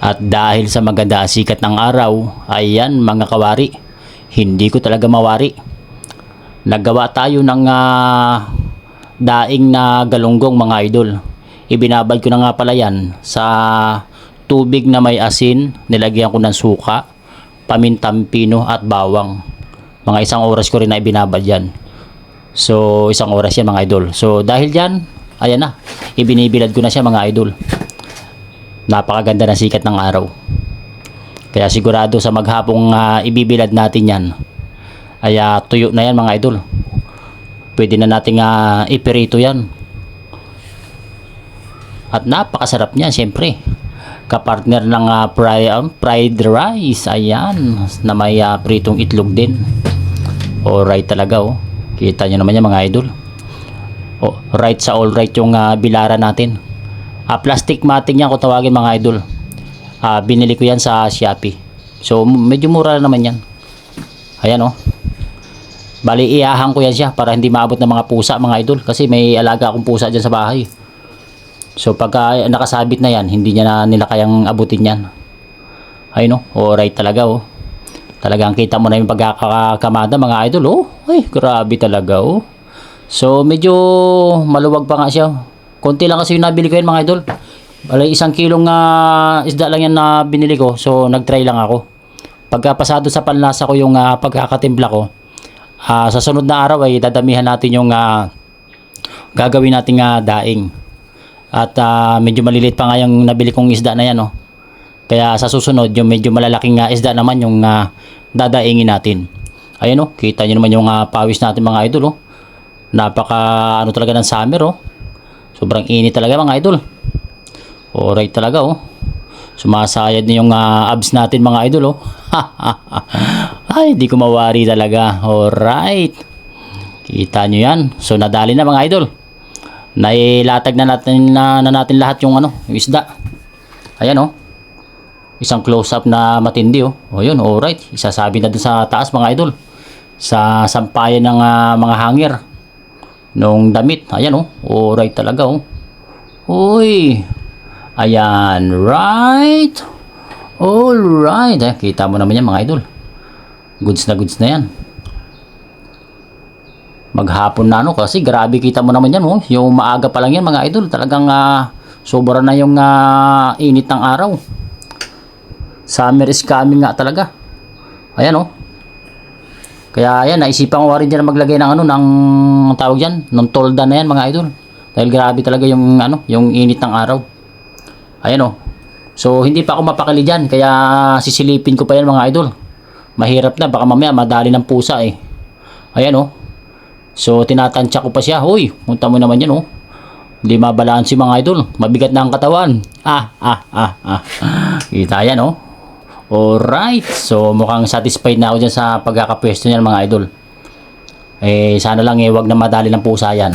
At dahil sa maganda sikat ng araw, ayan mga kawari, hindi ko talaga mawari. Naggawa tayo ng ah, daing na galunggong mga idol. Ibinabad ko na nga pala yan sa tubig na may asin, nilagyan ko ng suka, pamintang pino at bawang. Mga isang oras ko rin na ibinabad yan. So, isang oras yan mga idol. So, dahil dyan, ayan na, ibinibilad ko na siya mga idol. Napakaganda ng sikat ng araw. Kaya sigurado sa maghapong ah, ibibilad natin yan, ay ah, tuyo na yan mga idol. Pwede na nating uh, iperito yan. At napakasarap niyan, siyempre. Kapartner ng ah, fry, um, fried rice. Ayan. Na may ah, pritong itlog din. Alright talaga oh. Kita nyo naman yan mga idol. Oh, right sa all right yung ah, bilara natin. Ah, plastic matting yan kung tawagin mga idol. Ah, binili ko yan sa Shopee. So medyo mura naman yan. Ayan oh. Bali iyahan ko yan siya para hindi maabot ng mga pusa mga idol kasi may alaga akong pusa dyan sa bahay. So pagka nakasabit na yan, hindi niya na nila kayang abutin yan. Ayun oh, alright talaga oh. Talagang kita mo na yung pagkakakamada mga idol oh. Ay, grabe talaga oh. So medyo maluwag pa nga siya. Konti lang kasi yung nabili ko yan mga idol. Bali isang kilong ah, isda lang yan na binili ko. So nagtry lang ako. Pagka pasado sa panlasa ko yung ah, pagkakatimpla ko, ah, sa sunod na araw ay dadamihan natin yung ah, gagawin nating ah, daing. At ah, medyo maliliit pa nga yung nabili kong isda na yan. Oh. Kaya sa susunod, yung medyo malalaking ah, isda naman yung ah, dadaingin natin. Ayan oh, kita nyo naman yung ah, pawis natin mga idol. Oh. Napaka ano talaga ng summer oh. Sobrang init talaga mga idol. Alright talaga oh. Sumasayad na yung ah, abs natin mga idol oh. Ay, di ko mawari talaga. Alright. Kita nyo yan. So nadali na mga idol. Nailatag na natin na, na natin lahat yung ano, yung isda. Ayan oh. Isang close up na matindi oh. O yun, alright. Isasabi na dun sa taas mga idol. Sa sampayan ng ah, mga hanger. Nung damit. Ayan oh. Alright talaga oh. Uy. Ayan. Right. Alright. Eh, kita mo naman yan mga idol. Goods na goods na yan. Maghapon na ano kasi grabe kita mo naman yan oh. Yung maaga pa lang yan mga idol. Talagang ah, sobra na yung ah, init ng araw. Summer is coming nga talaga. Ayan oh. Kaya ayan, naisipan ko rin dyan maglagay ng ano, ng tawag dyan, ng tolda na yan mga idol. Dahil grabe talaga yung ano, yung init ng araw. Ayan oh. So hindi pa ako mapakali dyan, kaya sisilipin ko pa yan mga idol. Mahirap na, baka mamaya madali ng pusa eh. Ayan oh. So tinatansya ko pa siya. Hoy, punta mo naman yan oh. Hindi mabalaan si mga idol. Mabigat na ang katawan. Ah, ah, ah, ah. Kita yan oh. Alright. So mukhang satisfied na ako dyan sa pagkakapwesto niyan mga idol. Eh sana lang eh wag na madali ng pusa yan.